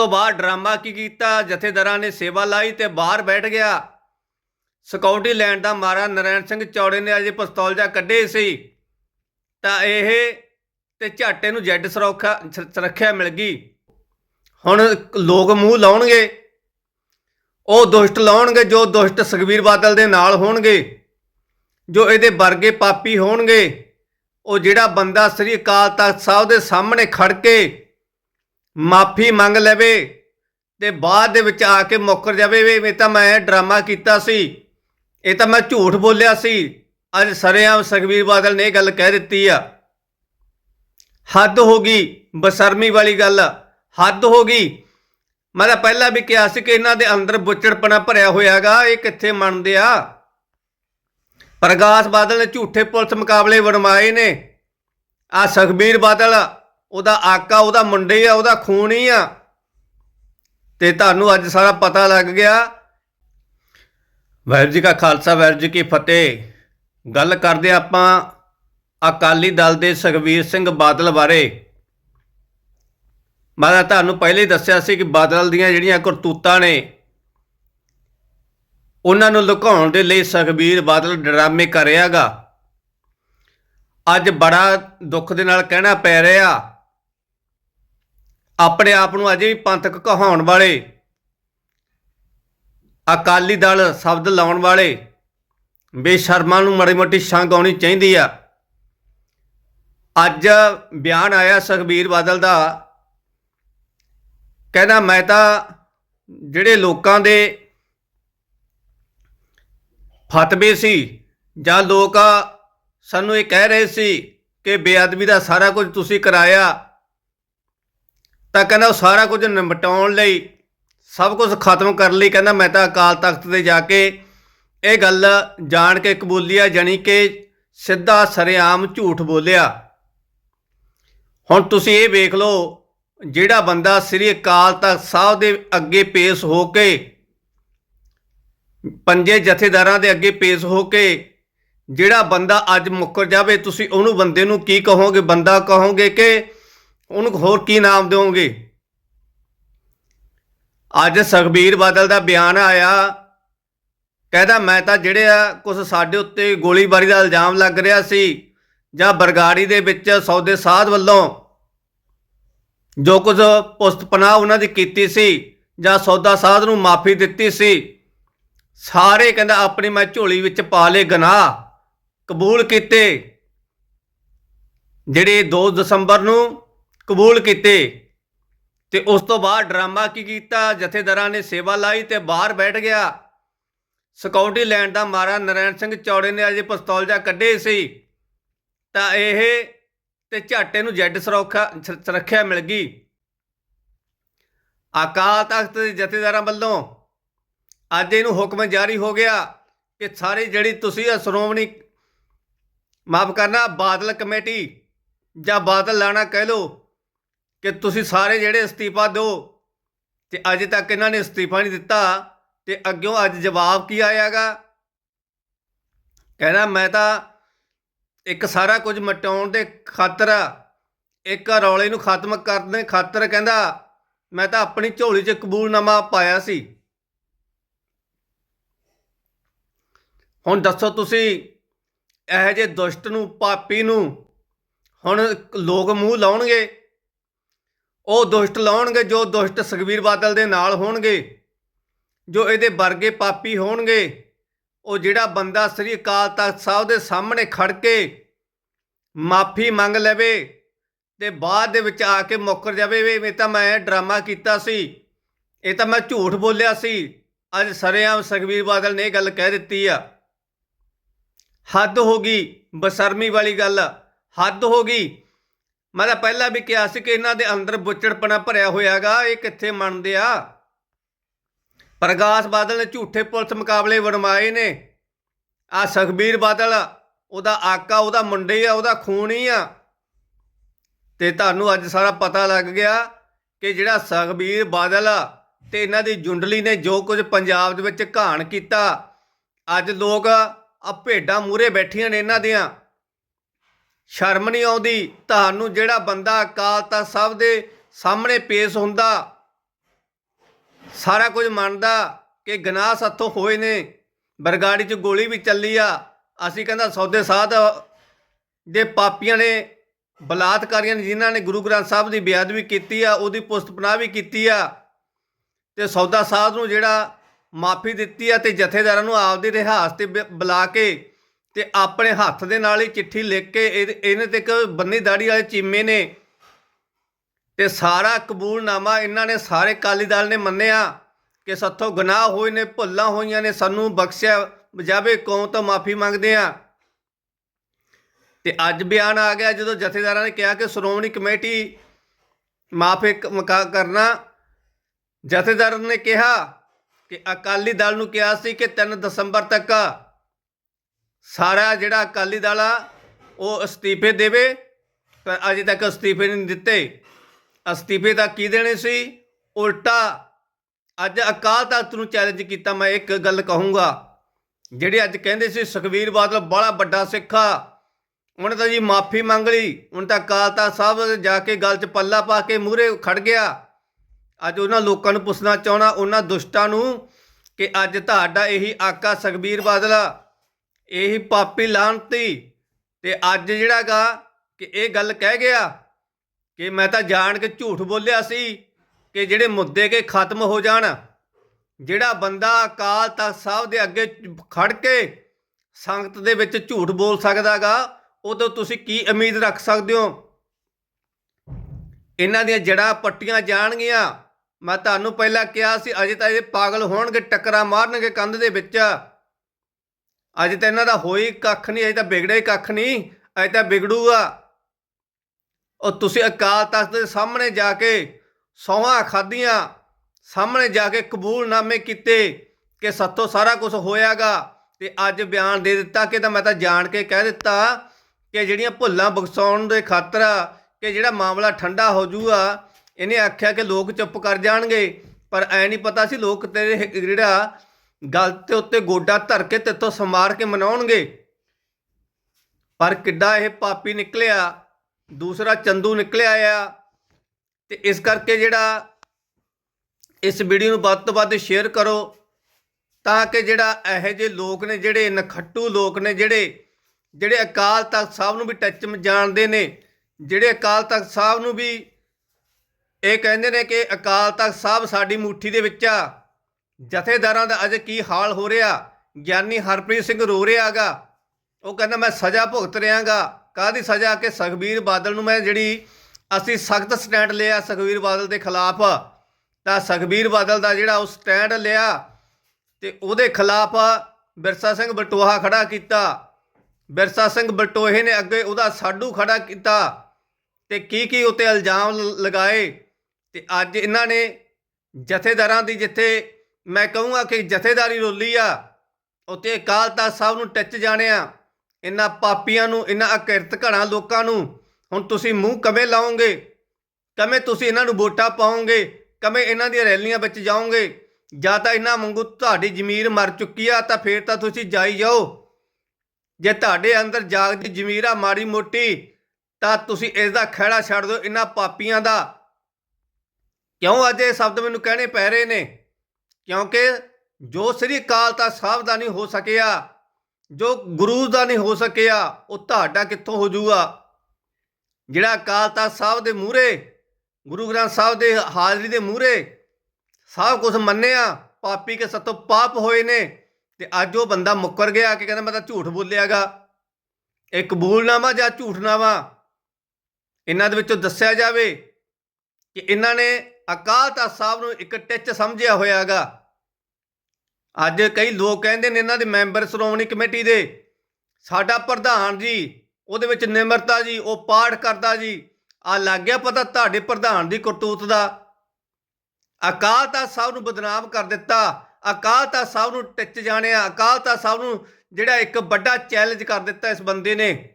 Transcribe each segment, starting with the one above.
ਤੋਂ ਬਾਅਦ ਡਰਾਮਾ ਕੀ ਕੀਤਾ? ਜਥੇਦਾਰਾਂ ਨੇ ਸੇਵਾ ਲਾਈ ਤੇ ਬਾਹਰ ਬੈਠ ਗਿਆ। ਸਿਕਿਉਰਿਟੀ ਲੈਣ ਦਾ ਮਾਰਾ ਨਰੈਣ ਸਿੰਘ ਚੌੜੇ ਨੇ ਅਜੇ ਪਿਸਤੌਲ ਕੱਢੇ ਸੀ। ਤਾਂ ਇਹ ਤੇ ਝਾਟੇ ਨੂੰ ਜੈਡ ਸੁਰੱਖਿਆ ਸੁਰੱਖਿਆ ਮਿਲ ਗਈ। ਹੁਣ ਲੋਕ ਮੂੰਹ ਲਾਉਣਗੇ। ਉਹ ਦੁਸ਼ਟ ਲਾਉਣਗੇ, ਜੋ ਦੁਸ਼ਟ ਸੁਖਬੀਰ ਬਾਦਲ ਦੇ ਨਾਲ ਹੋਣਗੇ। ਜੋ ਇਹਦੇ ਵਰਗੇ ਪਾਪੀ ਹੋਣਗੇ। ਉਹ ਜਿਹੜਾ ਬੰਦਾ ਸ੍ਰੀ ਅਕਾਲ ਤਖਤ ਸਾਹਿਬ ਦੇ ਸਾਹਮਣੇ ਖੜ ਕੇ ਮਾਫੀ ਮੰਗ ਲਵੇ ਤੇ ਬਾਅਦ ਦੇ ਵਿੱਚ ਆ ਕੇ ਮੁੱਕਰ ਜਾਵੇ। ਵੀ ਇਹ ਤਾਂ ਮੈਂ ਡਰਾਮਾ ਕੀਤਾ ਸੀ। ਇਹ ਤਾਂ ਮੈਂ ਝੂਠ ਬੋਲਿਆ ਸੀ। ਅੱਜ ਸਰੇਆਮ ਸੁਖਬੀਰ ਬਾਦਲ ਨੇ ਇਹ ਗੱਲ ਕਹਿ ਦਿੱਤੀ ਆ। ਹੱਦ ਹੋ ਗਈ ਬਸਰਮੀ ਵਾਲੀ ਗੱਲ। ਹੱਦ ਹੋ ਗਈ। ਮੈਂ ਤਾਂ ਪਹਿਲਾਂ ਵੀ ਕਿਹਾ ਸੀ ਕਿ ਇਹਨਾਂ ਦੇ ਅੰਦਰ ਬੁੱਚੜਪਣਾ ਭਰਿਆ ਹੋਇਆਗਾ। ਇਹ ਕਿੱਥੇ ਮੰਨਦੇ ਆ? ਪ੍ਰਗਾਸ ਬਾਦਲ ਨੇ ਝੂਠੇ ਪੁਲਿਸ ਮੁਕਾਬਲੇ ਬਣਵਾਏ ਨੇ। ਆ ਸੁਖਬੀਰ ਬਾਦਲ ਉਹਦਾ ਆਕਾ, ਉਹਦਾ ਮੁੰਡੇ ਆ, ਉਹਦਾ ਖੂਨ ਹੀ ਆ। ਤੇ ਤੁਹਾਨੂੰ ਅੱਜ ਸਾਰਾ ਪਤਾ ਲੱਗ ਗਿਆ। ਵਾਹਿਗੁਰੂ ਜੀ ਕਾ ਖਾਲਸਾ, ਵਾਹਿਗੁਰੂ ਜੀ ਕੀ ਫਤਿਹ। ਗੱਲ ਕਰਦੇ ਆਪਾਂ ਅਕਾਲੀ ਦਲ ਦੇ ਸੁਖਬੀਰ ਸਿੰਘ ਬਾਦਲ ਬਾਰੇ। ਮੈਂ ਤੁਹਾਨੂੰ ਪਹਿਲੇ ਹੀ ਦੱਸਿਆ ਸੀ ਕਿ ਬਾਦਲ ਦੀਆਂ ਜਿਹੜੀਆਂ ਕਰਤੂਤਾਂ ਨੇ, ਉਹਨਾਂ ਨੂੰ ਲੁਕਾਉਣ ਦੇ ਲਈ ਸੁਖਬੀਰ ਬਾਦਲ ਡਰਾਮੇ ਕਰ ਰਿਹਾਗਾ ਅੱਜ ਬੜਾ ਦੁੱਖ ਦੇ ਨਾਲ ਕਹਿਣਾ ਪੈ ਰਿਹਾ ਆਪਣੇ ਆਪ ਨੂੰ ਅਜੇ ਵੀ ਪੰਥਕ ਕਹਾਉਣ ਵਾਲੇ, ਅਕਾਲੀ ਦਲ ਸ਼ਬਦ ਲਾਉਣ ਵਾਲੇ, ਬੇਸ਼ਰਮਾਂ ਨੂੰ ਮਾੜੀ ਮੋਟੀ ਸ਼ੰਗ ਆਉਣੀ ਚਾਹੀਦੀ ਆ। ਅੱਜ ਬਿਆਨ ਆਇਆ ਸੁਖਬੀਰ ਬਾਦਲ ਦਾ, ਕਹਿੰਦਾ ਮੈਂ ਤਾਂ ਜਿਹੜੇ ਲੋਕਾਂ ਦੇ ਫਤਵੇ ਸੀ ਜਾਂ ਲੋਕ ਸਾਨੂੰ ਇਹ ਕਹਿ ਰਹੇ ਸੀ ਕਿ ਬੇਅਦਬੀ ਦਾ ਸਾਰਾ ਕੁਝ ਤੁਸੀਂ ਕਰਾਇਆ ਤਾਂ ਕਹਿੰਦਾ ਉਹ ਸਾਰਾ ਕੁਝ ਨਿਪਟਾਉਣ ਲਈ ਸਭ ਕੁਝ ਖਤਮ ਕਰਨ ਲਈ। ਕਹਿੰਦਾ ਮੈਂ ਤਾਂ ਅਕਾਲ ਤਖਤ ਤੇ ਜਾ ਕੇ ਇਹ ਗੱਲ ਜਾਣ ਕੇ ਕਬੂਲਿਆ ਜਾਣੀ ਕਿ ਸਿੱਧਾ ਸਰੇਆਮ ਝੂਠ ਬੋਲਿਆ। ਹੁਣ ਤੁਸੀਂ ਇਹ ਵੇਖ ਲਓ, ਜਿਹੜਾ ਬੰਦਾ ਸ੍ਰੀ ਅਕਾਲ ਤਖਤ ਸਾਹਿਬ ਦੇ ਅੱਗੇ ਪੇਸ਼ ਹੋ ਕੇ, ਪੰਜੇ ਜਥੇਦਾਰਾਂ ਦੇ ਅੱਗੇ ਪੇਸ਼ ਹੋ ਕੇ, ਜਿਹੜਾ ਬੰਦਾ ਅੱਜ ਮੁੱਕਰ ਜਾਵੇ, ਤੁਸੀਂ ਉਹਨੂੰ ਬੰਦੇ ਨੂੰ ਕੀ ਕਹੋਗੇ? ਬੰਦਾ ਕਹੋਗੇ ਕਿ ਉਹਨੂੰ ਹੋਰ ਕੀ ਨਾਮ ਦਿਓਗੇ? ਅੱਜ ਸੁਖਬੀਰ ਬਾਦਲ ਦਾ ਬਿਆਨ ਆਇਆ। ਕਹਿੰਦਾ, ਮੈਂ ਤਾਂ ਜਿਹੜੇ ਆ ਕੁਝ ਸਾਡੇ ਉੱਤੇ ਗੋਲੀਬਾਰੀ ਦਾ ਇਲਜ਼ਾਮ ਲੱਗ ਰਿਹਾ ਸੀ ਜਾਂ ਬਰਗਾੜੀ ਦੇ ਵਿੱਚ ਸੌਦੇ ਸਾਧ ਵੱਲੋਂ ਜੋ ਕੁਝ ਪੁਸਤ ਪਨਾਹ ਉਹਨਾਂ ਦੀ ਕੀਤੀ ਸੀ ਜਾਂ ਸੌਦਾ ਸਾਧ ਨੂੰ ਮਾਫੀ ਦਿੱਤੀ ਸੀ, ਸਾਰੇ ਕਹਿੰਦਾ, ਆਪਣੀ ਮੈਂ ਝੋਲੀ ਵਿੱਚ ਪਾ ਲੇ ਗਨਾਹ, ਕਬੂਲ ਕੀਤੇ। ਜਿਹੜੇ 2 ਦਸੰਬਰ ਨੂੰ ਕਬੂਲ ਕੀਤੇ ਤੇ ਉਸ ਤੋਂ ਬਾਅਦ ਡਰਾਮਾ ਕੀ ਕੀਤਾ? ਜਥੇਦਾਰਾਂ ਨੇ ਸੇਵਾ ਲਾਈ ਤੇ ਬਾਹਰ ਬੈਠ ਗਿਆ। ਸਿਕਿਉਰਿਟੀ ਲੈਣ ਦਾ ਮਾਰਾ ਨਰੈਣ ਸਿੰਘ ਚੌੜੇ ਨੇ ਅਜੇ ਪਿਸਤੌਲ ਕੱਢੇ ਸੀ। ਤਾਂ ਇਹ ਤੇ ਝਾਟੇ ਨੂੰ ਜੈਡ ਸਰੋਖਾ ਸੁਰੱਖਿਆ ਮਿਲ ਗਈ। ਅਕਾਲ ਤਖਤ ਦੇ ਜਥੇਦਾਰਾਂ ਵੱਲੋਂ ਅੱਜ ਇਹਨੂੰ ਹੁਕਮ ਜਾਰੀ ਹੋ ਗਿਆ ਕਿ ਸਾਰੇ ਜਿਹੜੀ ਤੁਸੀਂ ਇਹ ਸ਼੍ਰੋਮਣੀ, ਮਾਫ ਕਰਨਾ, ਬਾਦਲ ਕਮੇਟੀ ਜਾਂ ਬਾਦਲ ਲਾਣਾ ਕਹਿ ਲੋ ਕਿ ਤੁਸੀਂ ਸਾਰੇ ਜਿਹੜੇ ਅਸਤੀਫਾ ਦਿਓ ਤੇ ਅਜੇ ਤੱਕ ਇਹਨਾਂ ਨੇ ਅਸਤੀਫਾ ਨਹੀਂ ਦਿੱਤਾ ਤੇ ਅੱਗਿਓਂ ਅੱਜ ਜਵਾਬ ਕੀ ਆਇਆਗਾ? ਕਹਿੰਦਾ, ਮੈਂ ਤਾਂ ਇੱਕ ਸਾਰਾ ਕੁਝ ਮਟਾਉਣ ਦੇ ਖਾਤਰ ਇੱਕ ਰੌਲੇ ਨੂੰ ਖਤਮ ਕਰਨ ਦੇ ਖਾਤਰ ਕਹਿੰਦਾ, ਮੈਂ ਤਾਂ ਆਪਣੀ ਝੋਲੀ 'ਚ ਕਬੂਲਨਾਮਾ ਪਾਇਆ ਸੀ। ਹੁਣ ਦੱਸੋ ਤੁਸੀਂ, ਇਹੋ ਜਿਹੇ ਦੁਸ਼ਟ ਨੂੰ, ਪਾਪੀ ਨੂੰ ਹੁਣ ਲੋਕ ਮੂੰਹ ਲਾਉਣਗੇ? ਉਹ ਦੁਸ਼ਟ ਲਾਉਣਗੇ ਜੋ ਦੁਸ਼ਟ ਸੁਖਬੀਰ ਬਾਦਲ ਦੇ ਨਾਲ ਹੋਣਗੇ, ਜੋ ਇਹਦੇ ਵਰਗੇ ਪਾਪੀ ਹੋਣਗੇ, ਉਹ ਜਿਹੜਾ ਬੰਦਾ ਸ੍ਰੀ ਅਕਾਲ ਤਖਤ ਸਾਹਿਬ ਦੇ ਸਾਹਮਣੇ ਖੜ ਕੇ ਮਾਫੀ ਮੰਗ ਲਵੇ ਤੇ ਬਾਅਦ ਦੇ ਵਿੱਚ ਆ ਕੇ ਮੁੱਕਰ ਜਾਵੇ, ਵੀ ਇਹ ਤਾਂ ਮੈਂ ਡਰਾਮਾ ਕੀਤਾ ਸੀ, ਇਹ ਤਾਂ ਮੈਂ ਝੂਠ ਬੋਲਿਆ ਸੀ, ਅੱਜ ਸਰੇਆਮ ਸੁਖਬੀਰ ਬਾਦਲ ਨੇ ਇਹ ਗੱਲ ਕਹਿ ਦਿੱਤੀ ਆ। ਹੱਦ ਹੋ ਗਈ ਬਸਰਮੀ ਵਾਲੀ ਗੱਲ, ਹੱਦ ਹੋ ਗਈ। ਮੈਂ ਤਾਂ ਪਹਿਲਾਂ ਵੀ ਕਿਹਾ ਸੀ ਕਿ ਇਹਨਾਂ ਦੇ ਅੰਦਰ ਬੁੱਚੜਪਣਾ ਭਰਿਆ ਹੋਇਆਗਾ, ਇਹ ਕਿੱਥੇ ਮੰਨਦੇ ਆ? ਪ੍ਰਗਾਸ ਬਾਦਲ ਨੇ ਝੂਠੇ ਪੁਲਿਸ ਮੁਕਾਬਲੇ ਬਣਵਾਏ ਨੇ। ਆ ਸੁਖਬੀਰ ਬਾਦਲ, ਉਹਦਾ ਆਕਾ, ਉਹਦਾ ਮੁੰਡੇ ਆ, ਉਹਦਾ ਖੂਨ ਹੀ ਆ। ਤੇ ਤੁਹਾਨੂੰ ਅੱਜ ਸਾਰਾ ਪਤਾ ਲੱਗ ਗਿਆ ਕਿ ਜਿਹੜਾ ਸੁਖਬੀਰ ਬਾਦਲ ਆ, ਤੇ ਇਹਨਾਂ ਦੀ ਜੁੰਡਲੀ ਨੇ ਜੋ ਕੁਝ ਪੰਜਾਬ ਦੇ ਵਿੱਚ ਘਾਣ ਕੀਤਾ, ਅੱਜ ਲੋਕ ਆ ਭੇਡਾਂ ਮੂਰੇ ਬੈਠੀਆਂ ਨੇ ਇਹਨਾਂ ਦੀਆਂ। ਸ਼ਰਮ ਨਹੀਂ ਆਉਂਦੀ। ਤੁਹਾਨੂੰ ਜਿਹੜਾ ਬੰਦਾ ਅਕਾਲ ਤਖਤ ਸਾਹਿਬ ਦੇ ਸਾਹਮਣੇ ਪੇਸ਼ ਹੁੰਦਾ, ਸਾਰਾ ਕੁਝ ਮੰਨਦਾ ਕਿ ਗਨਾਹ ਸਾਥੋਂ ਹੋਏ ਨੇ। ਬਰਗਾੜੀ 'ਚ ਗੋਲੀ ਵੀ ਚੱਲੀ ਆ। ਅਸੀਂ ਕਹਿੰਦਾ ਸੌਦੇ ਸਾਧ ਦੇ ਪਾਪੀਆਂ ਨੇ, ਬਲਾਤਕਾਰੀਆਂ ਨੇ, ਜਿਨ੍ਹਾਂ ਨੇ ਗੁਰੂ ਗ੍ਰੰਥ ਸਾਹਿਬ ਦੀ ਬੇਅਦਬੀ ਕੀਤੀ ਆ, ਉਹਦੀ ਪੁਸਤਪਨਾਹ ਵੀ ਕੀਤੀ ਆ। ਤੇ ਸੌਦਾ ਸਾਧ ਨੂੰ ਜਿਹੜਾ ਮਾਫੀ ਦਿੱਤੀ ਆ ਤੇ ਜਥੇਦਾਰਾਂ ਨੂੰ ਆਪਦੇ ਰਿਹਾਸ ਤੇ ਬ- ਬੁਲਾ ਕੇ ਤੇ ਆਪਣੇ ਹੱਥ ਦੇ ਨਾਲ ਹੀ ਚਿੱਠੀ ਲਿਖ ਕੇ ਇਹ- ਇਹਨੇ ਤੇ ਇੱਕ ਬੰਨੀ ਦਾੜੀ ਵਾਲੇ ਚੀਮੇ ਨੇ। ਤੇ ਸਾਰਾ ਕਬੂਲਨਾਮਾ ਇਹਨਾਂ ਨੇ, ਸਾਰੇ ਕਾਲੀ ਦਲ ਨੇ ਮੰਨਿਆ ਕਿ ਸੱਥੋਂ ਗੁਨਾਹ ਹੋਏ ਨੇ, ਭੁੱਲਾਂ ਹੋਈਆਂ ਨੇ, ਸਾਨੂੰ ਬਖਸ਼ਿਆ ਜਾਵੇ, ਕੌਮ ਤੋਂ ਮਾਫੀ ਮੰਗਦੇ ਆ ਤੇ ਅੱਜ ਬਿਆਨ ਆ ਗਿਆ ਜਦੋਂ ਜਥੇਦਾਰਾਂ ਨੇ ਕਿਹਾ ਕਿ ਸ਼੍ਰੋਮਣੀ ਕਮੇਟੀ ਮਾਫੀ ਕਰਨਾ। ਜਥੇਦਾਰ ਨੇ ਕਿਹਾ ਕਿ ਅਕਾਲੀ ਦਲ ਨੂੰ ਕਿਹਾ ਸੀ ਕਿ 3 ਦਸੰਬਰ ਤੱਕ ਸਾਰਾ ਜਿਹੜਾ ਅਕਾਲੀ ਦਲ ਆ, ਉਹ ਅਸਤੀਫੇ ਦੇਵੇ, ਪਰ ਅਜੇ ਤੱਕ ਅਸਤੀਫੇ ਨਹੀਂ ਦਿੱਤੇ। ਅਸਤੀਫੇ ਤਾਂ ਕੀ ਦੇਣੇ ਸੀ? ਉਲਟਾ ਅੱਜ ਅਕਾਲ ਤਖਤ ਨੂੰ ਚੈਲੰਜ ਕੀਤਾ, ਮੈਂ ਇੱਕ ਗੱਲ ਕਹੂੰਗਾ। ਜਿਹੜੇ ਅੱਜ ਕਹਿੰਦੇ ਸੀ, ਸੁਖਵੀਰ ਬਾਦਲ ਬੜਾ ਵੱਡਾ ਸਿੱਖ ਆ, ਉਹਨੇ ਤਾਂ ਜੀ ਮਾਫੀ ਮੰਗ ਲਈ। ਹੁਣ ਤਾਂ ਅਕਾਲ ਤਖਤ ਸਾਹਿਬ ਜਾ ਕੇ ਗੱਲ 'ਚ ਪੱਲਾ ਪਾ ਕੇ ਮੂਹਰੇ ਖੜ ਗਿਆ। ਅੱਜ ਉਹਨਾਂ ਲੋਕਾਂ ਨੂੰ ਪੁੱਛਣਾ ਚਾਹਣਾ ਉਹਨਾਂ ਦੁਸ਼ਟਾਂ ਨੂੰ ਕਿ ਅੱਜ ਤੁਹਾਡਾ ਇਹੀ ਆਕਾ ਸੁਖਬੀਰ ਬਾਦਲ ਇਹੀ ਪਾਪੀ ਲਾਂਤੀ ਤੇ ਅੱਜ ਜਿਹੜਾਗਾ ਕਿ ਇਹ ਗੱਲ ਕਹਿ ਗਿਆ ਕਿ ਮੈਂ ਤਾਂ ਜਾਣ ਕੇ ਝੂਠ ਬੋਲਿਆ ਸੀ ਕਿ ਜਿਹੜੇ ਮੁੱਦੇ ਕੇ ਖਤਮ ਹੋ ਜਾਣ, ਜਿਹੜਾ ਬੰਦਾ ਅਕਾਲ ਤਖਤ ਸਾਹਿਬ ਦੇ ਅੱਗੇ ਖੜ ਕੇ ਸੰਗਤ ਦੇ ਵਿੱਚ ਝੂਠ ਬੋਲ ਸਕਦਾਗਾ ਤੋਂ ਤੁਸੀਂ ਕੀ ਉਮੀਦ ਰੱਖ ਸਕਦੇ ਹੋ? ਇਹਨਾਂ ਦੀਆਂ ਜੜਾਂ ਪੱਟੀਆਂ ਜਾਣਗੀਆਂ। ਮੈਂ ਤੁਹਾਨੂੰ ਪਹਿਲਾਂ ਕਿਹਾ ਸੀ, ਅਜੇ ਤਾਂ ਇਹ ਪਾਗਲ ਹੋਣਗੇ, ਟੱਕਰਾਂ ਮਾਰਨਗੇ ਕੰਧ ਦੇ ਵਿੱਚ। ਅੱਜ ਤਾਂ ਇਹਨਾਂ ਦਾ ਹੋਈ ਕੱਖ ਨਹੀਂ, ਅਜੇ ਤਾਂ ਵਿਗੜਿਆ ਹੀ ਕੱਖ ਨਹੀਂ, ਅਜੇ ਤਾਂ ਵਿਗੜੂਗਾ। ਉਹ ਤੁਸੀਂ ਅਕਾਲ ਤਖਤ ਦੇ ਸਾਹਮਣੇ ਜਾ ਕੇ ਸੌਹਾਂ ਖਾਧੀਆਂ, ਸਾਹਮਣੇ ਜਾ ਕੇ ਕਬੂਲਨਾਮੇ ਕੀਤੇ ਕਿ ਸੱਤੋਂ ਸਾਰਾ ਕੁਝ ਹੋਇਆਗਾ ਤੇ ਅੱਜ ਬਿਆਨ ਦੇ ਦਿੱਤਾ ਕਿ ਤਾਂ ਮੈਂ ਤਾਂ ਜਾਣ ਕੇ ਕਹਿ ਦਿੱਤਾ ਕਿ ਜਿਹੜੀਆਂ ਭੁੱਲਾਂ ਬਖਸ਼ਾਉਣ ਦੇ ਖਾਤਰ ਕਿ ਜਿਹੜਾ ਮਾਮਲਾ ਠੰਡਾ ਹੋ ਜਾਊਗਾ ਇਹਨੇ ਆਖਿਆ ਕਿ ਲੋਕ ਚੁੱਪ ਕਰ ਜਾਣਗੇ, ਪਰ ਐ ਨਹੀਂ ਪਤਾ ਸੀ ਲੋਕ ਤੇਰੇ ਜਿਹੜਾ ਗੱਲ ਤੇ ਉੱਤੇ ਗੋਡਾ ਧਰ ਕੇ ਤੇਤੋਂ ਸਮਾਰ ਕੇ ਮਨਾਉਣਗੇ। ਪਰ ਕਿੱਡਾ ਇਹ ਪਾਪੀ ਨਿਕਲਿਆ, ਦੂਸਰਾ ਚੰਦੂ ਨਿਕਲਿਆ ਆ। ਤੇ ਇਸ ਕਰਕੇ ਜਿਹੜਾ ਇਸ ਵੀਡੀਓ ਨੂੰ ਵੱਧ ਤੋਂ ਵੱਧ ਸ਼ੇਅਰ ਕਰੋ, ਤਾਂ ਕਿ ਜਿਹੜਾ ਇਹੋ ਜਿਹੇ ਲੋਕ ਨੇ ਜਿਹੜੇ ਨਖੱਟੂ ਲੋਕ ਨੇ ਜਿਹੜੇ ਜਿਹੜੇ ਅਕਾਲ ਤਖਤ ਸਾਹਿਬ ਨੂੰ ਵੀ ਟੱਚ ਜਾਣਦੇ ਨੇ, ਜਿਹੜੇ ਅਕਾਲ ਤਖਤ ਸਾਹਿਬ ਨੂੰ ਵੀ ਇਹ ਕਹਿੰਦੇ ਨੇ ਕਿ ਅਕਾਲ ਤਖਤ ਸਾਹਿਬ ਸਾਡੀ ਮੁੱਠੀ ਦੇ ਵਿੱਚ ਆ। ਜਥੇਦਾਰਾਂ ਦਾ ਅੱਜ ਕੀ ਹਾਲ ਹੋ ਰਿਹਾ? ਗਿਆਨੀ ਹਰਪ੍ਰੀਤ ਸਿੰਘ ਰੋ ਰਿਹਾਗਾ। ਉਹ ਕਹਿੰਦਾ, ਮੈਂ ਸਜ਼ਾ ਭੁਗਤ ਰਿਹਾਗਾ। ਕਾਹਦੀ ਸਜ਼ਾ? ਕਿ ਸੁਖਬੀਰ ਬਾਦਲ ਨੂੰ ਮੈਂ ਜਿਹੜੀ ਅਸੀਂ ਸਖਤ ਸਟੈਂਡ ਲਿਆ ਸੁਖਬੀਰ ਬਾਦਲ ਦੇ ਖਿਲਾਫ। ਤਾਂ ਸੁਖਬੀਰ ਬਾਦਲ ਦਾ ਜਿਹੜਾ ਉਹ ਸਟੈਂਡ ਲਿਆ ਤੇ ਉਹਦੇ ਖਿਲਾਫ ਬਿਰਸਾ ਸਿੰਘ ਬਟੋਹਾ ਖੜਾ ਕੀਤਾ। ਬਿਰਸਾ ਸਿੰਘ ਬਟੋਹੇ ਨੇ ਅੱਗੇ ਉਹਦਾ ਸਾਡੂ ਖੜਾ ਕੀਤਾ ਤੇ ਕੀ ਕੀ ਉੱਤੇ ਇਲਜ਼ਾਮ ਲ- ਲਗਾਏ ਤੇ ਅੱਜ ਇਹਨਾਂ ਨੇ ਜਥੇਦਾਰਾਂ ਦੀ ਜਿੱਥੇ ਮੈਂ ਕਹੂੰਗਾ ਕਿ ਜਥੇਦਾਰੀ ਰੋਲੀ ਆ। ਉੱਤੇ ਅਕਾਲ ਤਖਤ ਸਾਹਿਬ ਨੂੰ ਟੱਚ ਜਾਣਿਆ ਇਹਨਾਂ ਪਾਪੀਆਂ ਨੂੰ, ਇਹਨਾਂ ਅਕਿਰਤ ਘਣਾ ਲੋਕਾਂ ਨੂੰ। ਹੁਣ ਤੁਸੀਂ ਮੂੰਹ ਕਵੇਂ ਲਾਓਗੇ? ਕਵੇਂ ਤੁਸੀਂ ਇਹਨਾਂ ਨੂੰ ਵੋਟਾਂ ਪਾਓਗੇ? ਕਵੇਂ ਇਹਨਾਂ ਦੀਆਂ ਰੈਲੀਆਂ ਵਿੱਚ ਜਾਓਗੇ? ਜਾਂ ਤਾਂ ਇਹਨਾਂ ਵਾਂਗੂ ਤੁਹਾਡੀ ਜ਼ਮੀਰ ਮਰ ਚੁੱਕੀ ਆ, ਤਾਂ ਫੇਰ ਤਾਂ ਤੁਸੀਂ ਜਾਈ ਜਾਓ। ਜੇ ਤੁਹਾਡੇ ਅੰਦਰ ਜਾਗਦੀ ਜ਼ਮੀਰ ਆ ਮਾੜੀ ਮੋਟੀ, ਤਾਂ ਤੁਸੀਂ ਇਸ ਦਾ ਖਹਿੜਾ ਛੱਡ ਦਿਓ ਇਹਨਾਂ ਪਾਪੀਆਂ ਦਾ। ਕਿਉਂ ਅੱਜ ਇਹ ਸ਼ਬਦ ਮੈਨੂੰ ਕਹਿਣੇ ਪੈ ਰਹੇ ਨੇ? ਕਿਉਂਕਿ ਜੋ ਸ੍ਰੀ ਅਕਾਲ ਤਖਤ ਸਾਹਿਬ ਦਾ ਨਹੀਂ ਹੋ ਸਕਿਆ, ਜੋ ਗੁਰੂ ਦਾ ਨਹੀਂ ਹੋ ਸਕਿਆ, ਉਹ ਤੁਹਾਡਾ ਕਿੱਥੋਂ ਹੋ ਜਾਊਗਾ? ਜਿਹੜਾ ਅਕਾਲ ਤਖਤ ਸਾਹਿਬ ਦੇ ਮੂਹਰੇ, ਗੁਰੂ ਗ੍ਰੰਥ ਸਾਹਿਬ ਦੇ ਹਾਜ਼ਰੀ ਦੇ ਮੂਹਰੇ ਸਭ ਕੁਝ ਮੰਨਿਆ, ਪਾਪੀ ਕੇ ਸਤੋਂ ਪਾਪ ਹੋਏ ਨੇ, ਤੇ ਅੱਜ ਉਹ ਬੰਦਾ ਮੁੱਕਰ ਗਿਆ, ਕਿ ਕਹਿੰਦਾ ਮੈਂ ਤਾਂ ਝੂਠ ਬੋਲਿਆਗਾ। ਇਹ ਕਬੂਲਨਾਮਾ ਜਾਂ ਝੂਠਨਾਮਾ? ਇਹਨਾਂ ਦੇ ਵਿੱਚੋਂ ਦੱਸਿਆ ਜਾਵੇ ਕਿ ਇਹਨਾਂ ਨੇ ਅਕਾਲ ਤਖਤ ਸਾਹਿਬ ਨੂੰ ਇੱਕ ਟਿੱਚ ਸਮਝਿਆ ਹੋਇਆਗਾ। ਅੱਜ ਕਈ ਲੋਕ ਕਹਿੰਦੇ ਨੇ ਇਹਨਾਂ ਦੇ ਮੈਂਬਰ ਸ਼੍ਰੋਮਣੀ ਕਮੇਟੀ ਦੇ। ਸਾਡਾ ਪ੍ਰਧਾਨ ਜੀ, ਉਹਦੇ ਵਿੱਚ ਨਿਮਰਤਾ ਜੀ, ਉਹ ਪਾਠ ਕਰਦਾ ਜੀ। ਆ ਲੱਗ ਗਿਆ ਪਤਾ ਤੁਹਾਡੇ ਪ੍ਰਧਾਨ ਦੀ ਕਰਤੂਤ ਦਾ। ਅਕਾਲ ਤਖਤ ਸਾਹਿਬ ਨੂੰ ਬਦਨਾਮ ਕਰ ਦਿੱਤਾ। ਅਕਾਲ ਤਖਤ ਸਾਹਿਬ ਨੂੰ ਟਿੱਚ ਜਾਣਿਆ। ਅਕਾਲ ਤਖਤ ਸਾਹਿਬ ਨੂੰ ਜਿਹੜਾ ਇੱਕ ਵੱਡਾ ਚੈਲੰਜ ਕਰ ਦਿੱਤਾ ਇਸ ਬੰਦੇ ਨੇ।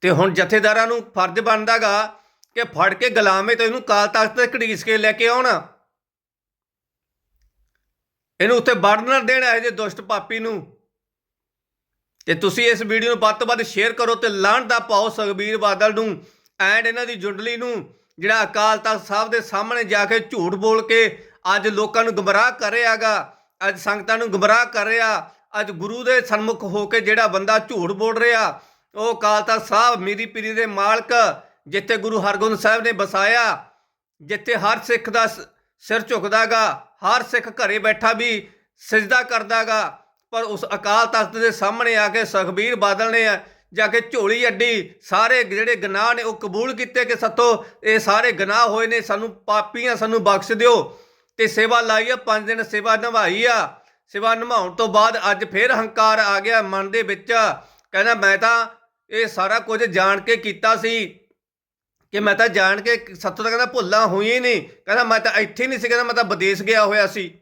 ਤੇ ਹੁਣ ਜਥੇਦਾਰਾਂ ਨੂੰ ਫਰਜ਼ ਬਣਦਾਗਾ ਕਿ ਫੜ ਕੇ ਗੁਲਾਮੇ ਤੋਂ ਇਹਨੂੰ ਕਾਲ ਤਖਤ ਤੇ ਘੜੀਸ ਕੇ ਲੈ ਕੇ ਆਉਣ। ਇਹਨੂੰ ਉੱਥੇ ਵੜਨ ਨਾ ਦੇਣ ਇਹੋ ਜਿਹੇ ਦੁਸ਼ਟ ਪਾਪੀ ਨੂੰ। ਤੇ ਤੁਸੀਂ ਇਸ ਵੀਡੀਓ ਨੂੰ ਵੱਧ ਤੋਂ ਵੱਧ ਸ਼ੇਅਰ ਕਰੋ ਤੇ ਲਾਹਣ ਦਾ ਪਾਓ ਸੁਖਬੀਰ ਬਾਦਲ ਨੂੰ ਐਂਡ ਇਹਨਾਂ ਦੀ ਜੁੰਡਲੀ ਨੂੰ, ਜਿਹੜਾ ਅਕਾਲ ਤਖਤ ਸਾਹਿਬ ਦੇ ਸਾਹਮਣੇ ਜਾ ਕੇ ਝੂਠ ਬੋਲ ਕੇ ਅੱਜ ਲੋਕਾਂ ਨੂੰ ਗੁੰਮਰਾਹ ਕਰ ਰਿਹਾਗਾ, ਅੱਜ ਸੰਗਤਾਂ ਨੂੰ ਗੁੰਮਰਾਹ ਕਰ ਰਿਹਾ, ਅੱਜ ਗੁਰੂ ਦੇ ਸਨਮੁਖ ਹੋ ਕੇ ਜਿਹੜਾ ਬੰਦਾ ਝੂਠ ਬੋਲ ਰਿਹਾ, ਉਹ ਅਕਾਲ ਤਖਤ ਸਾਹਿਬ ਮੀਰੀ ਪੀਰੀ ਦੇ ਮਾਲਕ, ਜਿੱਥੇ ਗੁਰੂ ਹਰਗੋਬਿੰਦ ਸਾਹਿਬ ਨੇ ਬਸਾਇਆ ਜਿੱਥੇ ਹਰ ਸਿੱਖ ਦਾ ਸ- ਸਿਰ ਝੁਕਦਾਗਾ ਹਰ ਸਿੱਖ ਘਰੇ ਬੈਠਾ ਵੀ ਸਜਦਾ ਕਰਦਾਗਾ, ਪਰ ਉਸ ਅਕਾਲ ਤਖਤ ਦੇ ਸਾਹਮਣੇ ਆ ਕੇ ਸੁਖਬੀਰ ਬਾਦਲ ਨੇ ਜਾ ਕੇ ਝੋਲੀ ਅੱਡੀ, ਸਾਰੇ ਜਿਹੜੇ ਗਨਾਹ ਨੇ ਉਹ ਕਬੂਲ ਕੀਤੇ ਕਿ ਸੱਤੋ, ਇਹ ਸਾਰੇ ਗਨਾਹ ਹੋਏ ਨੇ, ਸਾਨੂੰ ਪਾਪੀਆਂ ਸਾਨੂੰ ਬਖਸ਼ ਦਿਓ। ਤੇ ਸੇਵਾ ਲਾਈ ਆ, ਪੰਜ ਦਿਨ ਸੇਵਾ ਨਿਭਾਈ ਆ। ਸੇਵਾ ਨਿਭਾਉਣ ਤੋਂ ਬਾਅਦ ਅੱਜ ਫੇਰ ਹੰਕਾਰ ਆ ਗਿਆ ਮਨ ਦੇ ਵਿੱਚ। ਕਹਿੰਦਾ, ਮੈਂ ਤਾਂ ਇਹ ਸਾਰਾ ਕੁਝ ਜਾਣ ਕੇ ਕੀਤਾ ਸੀ। ਕਿ ਮੈਂ ਤਾਂ ਜਾਣ ਕੇ ਸੱਤੋ ਤਾਂ ਕਹਿੰਦਾ ਭੁੱਲਾਂ ਹੋਈਆਂ ਨਹੀਂ। ਕਹਿੰਦਾ ਮੈਂ ਤਾਂ ਇੱਥੇ ਨਹੀਂ ਸੀ, ਕਹਿੰਦਾ ਮੈਂ ਤਾਂ ਵਿਦੇਸ਼ ਗਿਆ ਹੋਇਆ ਸੀ।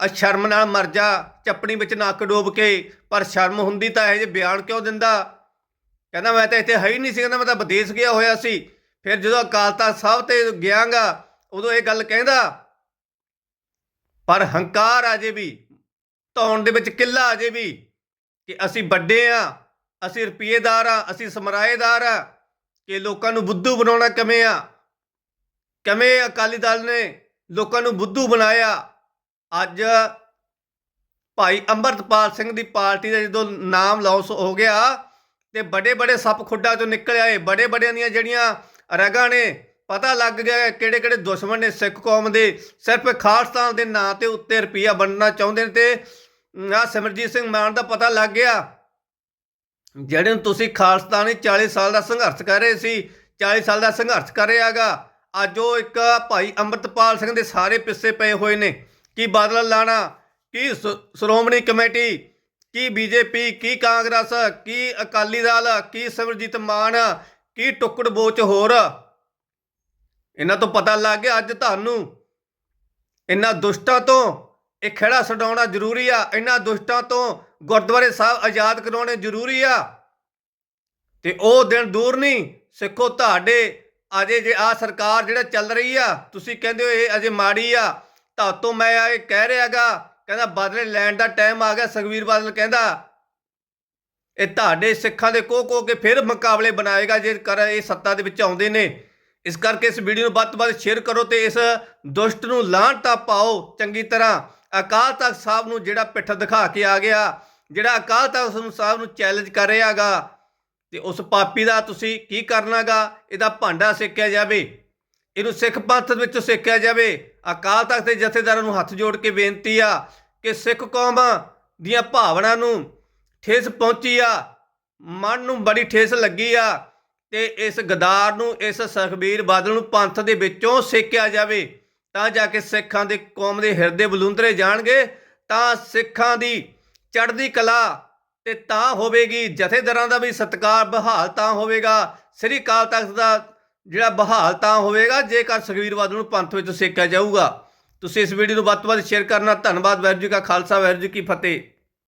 ਆ ਸ਼ਰਮ ਨਾਲ ਮਰ ਜਾ, ਚੱਪਣੀ ਵਿੱਚ ਨੱਕ ਡੋਬ ਕੇ, ਪਰ ਸ਼ਰਮ ਹੁੰਦੀ ਤਾਂ ਇਹ ਜੇ ਬਿਆਨ ਕਿਉਂ ਦਿੰਦਾ? ਕਹਿੰਦਾ ਮੈਂ ਤਾਂ ਇੱਥੇ ਹੈ ਹੀ ਨਹੀਂ ਸੀ, ਕਹਿੰਦਾ ਮੈਂ ਤਾਂ ਵਿਦੇਸ਼ ਗਿਆ ਹੋਇਆ ਸੀ। ਫਿਰ ਜਦੋਂ ਅਕਾਲ ਤਖਤ ਸਾਹਿਬ ਤੇ ਗਿਆਗਾ, ਉਦੋਂ ਇਹ ਗੱਲ ਕਹਿੰਦਾ, ਪਰ ਹੰਕਾਰ ਆ ਜੇ ਵੀ, ਧੌਣ ਦੇ ਵਿੱਚ ਕਿੱਲਾ ਆ ਜੇ ਵੀ, ਕਿ ਅਸੀਂ ਵੱਡੇ ਆ, ਅਸੀਂ ਰੁਪਈਏਦਾਰ ਆ, ਅਸੀਂ ਸਮਰਾਏਦਾਰ ਆ ਕਿ ਲੋਕਾਂ ਨੂੰ ਬੁੱਧੂ ਬਣਾਉਣਾ ਕਿਵੇਂ ਆ? ਕਿਵੇਂ ਅਕਾਲੀ ਦਲ ਨੇ ਲੋਕਾਂ ਨੂੰ ਬੁੱਧੂ ਬਣਾਇਆ? ਅੱਜ ਭਾਈ ਅੰਮ੍ਰਿਤਪਾਲ ਸਿੰਘ ਦੀ ਪਾਰਟੀ ਦਾ ਜਦੋਂ ਨਾਮ ਲਾਂਚ ਹੋ ਗਿਆ ਤੇ ਬੜੇ ਬੜੇ ਸੱਪ ਖੁੱਡਾਂ ਚੋਂ ਨਿਕਲ ਆਏ। ਬੜੇ ਬੜਿਆਂ ਦੀਆਂ ਜਿਹੜੀਆਂ ਰਗਾਂ ਨੇ, ਪਤਾ ਲੱਗ ਗਿਆ ਕਿਹੜੇ ਕਿਹੜੇ ਦੁਸ਼ਮਣ ਨੇ ਸਿੱਖ ਕੌਮ ਦੇ। ਸਿਰਫ ਖਾਲਸਤਾਨ ਦੇ ਨਾਂ ਤੇ ਉੱਤੇ ਰੁਪਈਆ ਵੰਡਣਾ ਚਾਹੁੰਦੇ ਨੇ ਤੇ ਆ ਸਿਮਰਜੀਤ ਸਿੰਘ ਮਾਨ ਦਾ ਪਤਾ ਲੱਗ ਗਿਆ ਜਿਹੜੇ ਨੂੰ ਤੁਸੀਂ ਖਾਲਸਤਾਨੀ 40 ਸਾਲ ਦਾ ਸੰਘਰਸ਼ ਕਰ ਰਹੇ ਸੀ 40 ਸਾਲ ਦਾ ਸੰਘਰਸ਼ ਕਰ ਰਿਹਾਗਾ ਅੱਜ ਉਹ ਇੱਕ ਭਾਈ ਅੰਮ੍ਰਿਤਪਾਲ ਸਿੰਘ ਦੇ ਸਾਰੇ ਪਿੱਛੇ ਪਏ ਹੋਏ ਨੇ। ਕੀ ਬਾਦਲ ਲਾਣਾ, ਕੀ ਸ- ਸ਼੍ਰੋਮਣੀ ਕਮੇਟੀ, ਕੀ ਬੀਜੇਪੀ, ਕੀ ਕਾਂਗਰਸ, ਕੀ ਅਕਾਲੀ ਦਲ, ਕੀ ਸਿਮਰਜੀਤ ਮਾਨ, ਕੀ ਟੁੱਕੜ ਬੋਚ ਹੋਰ। ਇਹਨਾਂ ਤੋਂ ਪਤਾ ਲੱਗ ਗਿਆ ਅੱਜ ਤੁਹਾਨੂੰ, ਇਹਨਾਂ ਦੁਸ਼ਟਾਂ ਤੋਂ ਇਹ ਖੜਾ ਛਡਾਉਣਾ ਜ਼ਰੂਰੀ ਆ, ਇਹਨਾਂ ਦੁਸ਼ਟਾਂ ਤੋਂ ਗੁਰਦੁਆਰੇ ਸਾਹਿਬ ਆਜ਼ਾਦ ਕਰਾਉਣੇ ਜ਼ਰੂਰੀ ਆ। ਤੇ ਉਹ ਦਿਨ ਦੂਰ ਨਹੀਂ, ਸਿੱਖੋ ਤੁਹਾਡੇ, ਅਜੇ ਜੇ ਆ ਸਰਕਾਰ ਜਿਹੜਾ ਚੱਲ ਰਹੀ ਆ, ਤੁਸੀਂ ਕਹਿੰਦੇ ਹੋ ਇਹ ਅਜੇ ਮਾੜੀ ਆ, ਤਾਂ ਤੋਂ ਮੈਂ ਇਹ ਕਹਿ ਰਿਹਾਗਾ ਕਹਿੰਦਾ ਬਦਲੇ ਲੈਣ ਦਾ ਟਾਈਮ ਆ ਗਿਆ, ਸੁਖਵੀਰ ਬਾਦਲ ਕਹਿੰਦਾ। ਇਹ ਤੁਹਾਡੇ ਸਿੱਖਾਂ ਦੇ ਕੋ ਕੋ ਕੇ ਫਿਰ ਮੁਕਾਬਲੇ ਬਣਾਏਗਾ ਜੇ ਕਰ ਇਹ ਸੱਤਾ ਦੇ ਵਿੱਚ ਆਉਂਦੇ ਨੇ। ਇਸ ਕਰਕੇ ਇਸ ਵੀਡੀਓ ਨੂੰ ਵੱਧ ਤੋਂ ਵੱਧ ਸ਼ੇਅਰ ਕਰੋ ਤੇ ਇਸ ਦੁਸ਼ਟ ਨੂੰ ਲਾਂਟਾ ਪਾਓ ਚੰਗੀ ਤਰ੍ਹਾਂ। ਅਕਾਲ ਤਖਤ ਸਾਹਿਬ ਨੂੰ ਜਿਹੜਾ ਪਿੱਠ ਦਿਖਾ ਕੇ ਆ ਗਿਆ ਜਿਹੜਾ ਅਕਾਲ ਤਖਤ ਨੂੰ ਸਾਹਿਬ ਨੂੰ ਚੈਲੰਜ ਕਰ ਰਿਹਾਗਾ ਤੇ ਉਸ ਪਾਪੀ ਦਾ ਤੁਸੀਂ ਕੀ ਕਰਨਾਗਾ ਇਹਦਾ ਭਾਂਡਾ ਸੇਕਿਆ ਜਾਵੇ, ਇਹਨੂੰ ਸਿੱਖ ਪੰਥ ਵਿੱਚ ਸੇਕਿਆ ਜਾਵੇ। ਅਕਾਲ ਤਖਤ ਦੇ ਜਥੇਦਾਰਾਂ ਨੂੰ ਹੱਥ ਜੋੜ ਕੇ ਬੇਨਤੀ ਆ ਕਿ ਸਿੱਖ ਕੌਮ ਦੀਆਂ ਭਾਵਨਾ ਨੂੰ ਠੇਸ ਪਹੁੰਚੀ ਆ, ਮਨ ਨੂੰ ਬੜੀ ਠੇਸ ਲੱਗੀ ਆ, ਤੇ ਇਸ ਗਦਾਰ ਨੂੰ, ਇਸ ਸੁਖਬੀਰ ਬਾਦਲ ਨੂੰ ਪੰਥ ਦੇ ਵਿੱਚੋਂ ਸੇਕਿਆ ਜਾਵੇ। ਤਾਂ ਜਾ ਕੇ ਸਿੱਖਾਂ ਦੇ ਕੌਮ ਦੇ ਹਿਰਦੇ ਬਲੂੰਦਰੇ ਜਾਣਗੇ, ਤਾਂ ਸਿੱਖਾਂ ਦੀ ਚੜ੍ਹਦੀ ਕਲਾ ਤੇ ਤਾਂ ਹੋਵੇਗੀ ਜਥੇਦਾਰਾਂ ਦਾ ਵੀ ਸਤਕਾਰ, ਬਹਾਲ ਤਾਂ ਹੋਵੇਗਾ। ਸ੍ਰੀ ਅਕਾਲ ਤਖਤ ਦਾ ਜਿਹੜਾ ਬਹਾਲ ਤਾਂ ਹੋਵੇਗਾ, ਜੇਕਰ ਸੁਖਬੀਰ ਬਾਦਲ ਨੂੰ ਪੰਥ ਵਿੱਚ ਸੇਕਿਆ ਜਾਊਗਾ। ਤੁਸੀਂ ਇਸ ਵੀਡੀਓ ਨੂੰ ਵੱਧ ਤੋਂ ਵੱਧ ਸ਼ੇਅਰ ਕਰਨਾ। ਧੰਨਵਾਦ, ਵਾਹਿਗੁਰੂ ਜੀ ਕਾ ਖਾਲਸਾ, ਵਾਹਿਗੁਰੂ ਜੀ ਕੀ ਫਤਿਹ।